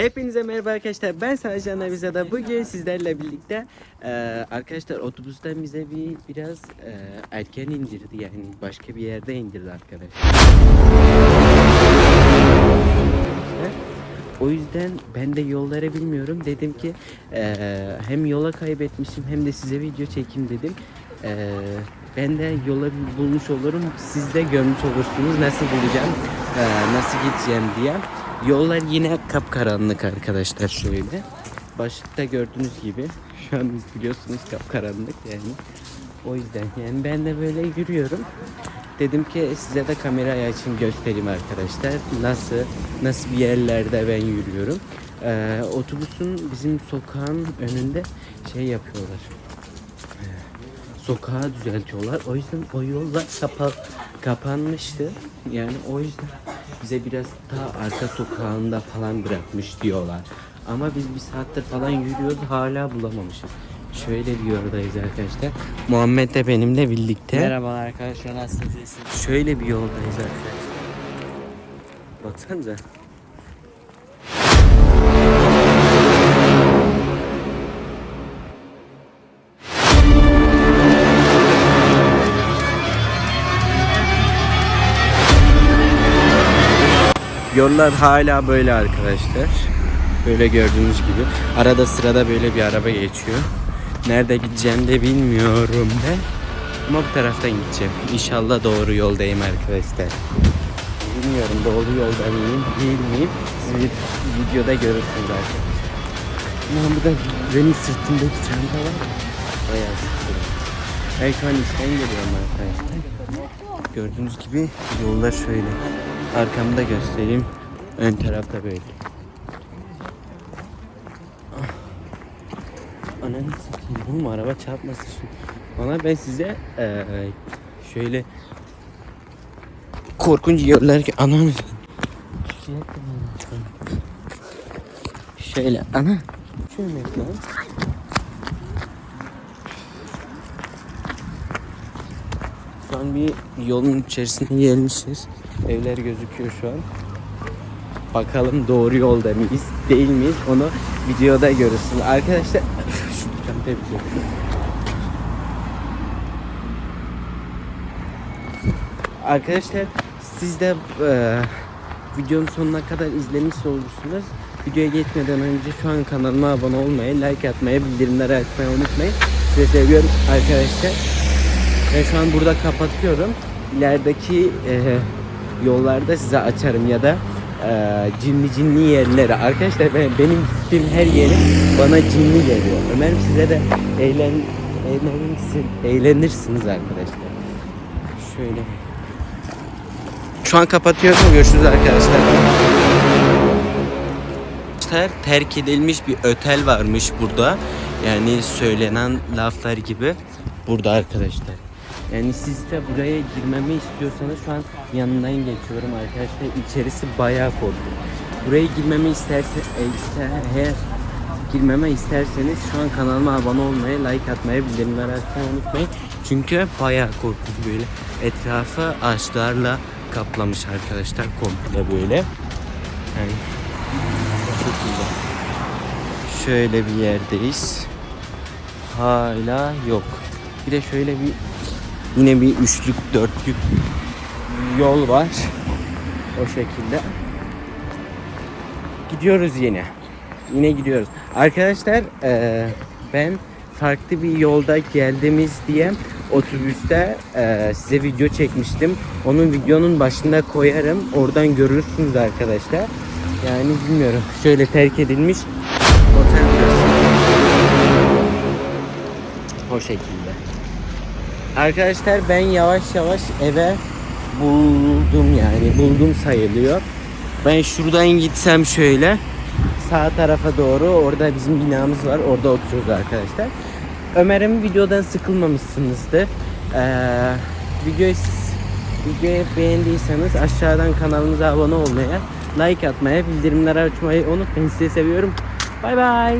Hepinize merhaba arkadaşlar. Ben Sercan Aviza'da. Bugün sizlerle birlikte e, arkadaşlar otobüsten bize bir biraz e, erken indirdi. Yani başka bir yerde indirdi arkadaşlar. O yüzden ben de yolları bilmiyorum. Dedim ki e, hem yola kaybetmişim hem de size video çekeyim dedim. E, ben de yola bulmuş olurum. Siz de görmüş olursunuz nasıl bulacağım, e, nasıl gideceğim diye. Yollar yine kapkaranlık arkadaşlar şöyle. Başta gördüğünüz gibi şu an biliyorsunuz kapkaranlık yani. O yüzden yani ben de böyle yürüyorum. Dedim ki size de kamerayı açayım göstereyim arkadaşlar. Nasıl nasıl bir yerlerde ben yürüyorum. Ee, otobüsün bizim sokağın önünde şey yapıyorlar. Ee, sokağı düzeltiyorlar. O yüzden o yollar kapa kapanmıştı. Yani o yüzden bize biraz daha arka sokağında falan bırakmış diyorlar. Ama biz bir saattir falan yürüyoruz hala bulamamışız. Şöyle bir yoldayız arkadaşlar. Muhammed de benimle birlikte. Merhabalar arkadaşlar nasılsınız? Şöyle bir yoldayız arkadaşlar. Baksanıza. Yollar hala böyle arkadaşlar. Böyle gördüğünüz gibi. Arada sırada böyle bir araba geçiyor. Nerede gideceğim de bilmiyorum ben. Ama bu taraftan gideceğim. İnşallah doğru yoldayım arkadaşlar. Bilmiyorum doğru yolda mıyım değil miyim? Siz videoda görürsünüz arkadaşlar. Ama bu da benim sırtımdaki çanta var. ya, Bayağı sıkıntı. Şu an işten geliyorum arkadaşlar. Gördüğünüz gibi yollar şöyle. Arkamı da göstereyim. Ön tarafta böyle. Ah. Ananı satayım. Oğlum araba çarpmasın şimdi. Bana ben size eee, şöyle korkunç yerler ki ananı Şöyle ana Şöyle lan Şu an bir yolun içerisine gelmişiz. Evler gözüküyor şu an. Bakalım doğru yolda mıyız, değil miyiz? Onu videoda görürsünüz. Arkadaşlar şu çantayı bir şey- Arkadaşlar siz de e, videonun sonuna kadar izlemiş olursunuz. Videoya geçmeden önce şu an kanalıma abone olmayı, like atmayı, bildirimleri açmayı unutmayın. Size seviyorum arkadaşlar. Ben şu an burada kapatıyorum. İlerideki e, yollarda size açarım ya da e, cinli cinli yerleri. Arkadaşlar ben, benim gittiğim her yerim bana cinli geliyor. Umarım size de eğlen, eğlenirsin, eğlenirsiniz arkadaşlar. Şöyle. Şu an kapatıyorum. Görüşürüz. Arkadaşlar terk edilmiş bir otel varmış burada. Yani söylenen laflar gibi burada arkadaşlar. Yani siz de buraya girmemi istiyorsanız şu an yanından geçiyorum arkadaşlar. İçerisi bayağı korkunç. Buraya girmemi isterse e, ister, eğer girmeme isterseniz şu an kanalıma abone olmayı, like atmayı, bildirimleri açmayı unutmayın. Çünkü bayağı korkunç böyle. Etrafı ağaçlarla kaplamış arkadaşlar komple böyle. Yani bu şekilde. Şöyle bir yerdeyiz. Hala yok. Bir de şöyle bir yine bir üçlük dörtlük yol var. O şekilde. Gidiyoruz yine. Yine gidiyoruz. Arkadaşlar eee, ben farklı bir yolda geldiğimiz diye otobüste eee, size video çekmiştim. Onun videonun başında koyarım. Oradan görürsünüz arkadaşlar. Yani bilmiyorum. Şöyle terk edilmiş otel. O şekilde. Arkadaşlar ben yavaş yavaş eve buldum yani buldum sayılıyor. Ben şuradan gitsem şöyle sağ tarafa doğru orada bizim binamız var orada oturuyoruz arkadaşlar. Ömer'im videodan sıkılmamışsınızdır. Ee, videoyu, videoyu beğendiyseniz aşağıdan kanalımıza abone olmaya, like atmaya, bildirimleri açmayı unutmayın. Sizi seviyorum. Bay bay.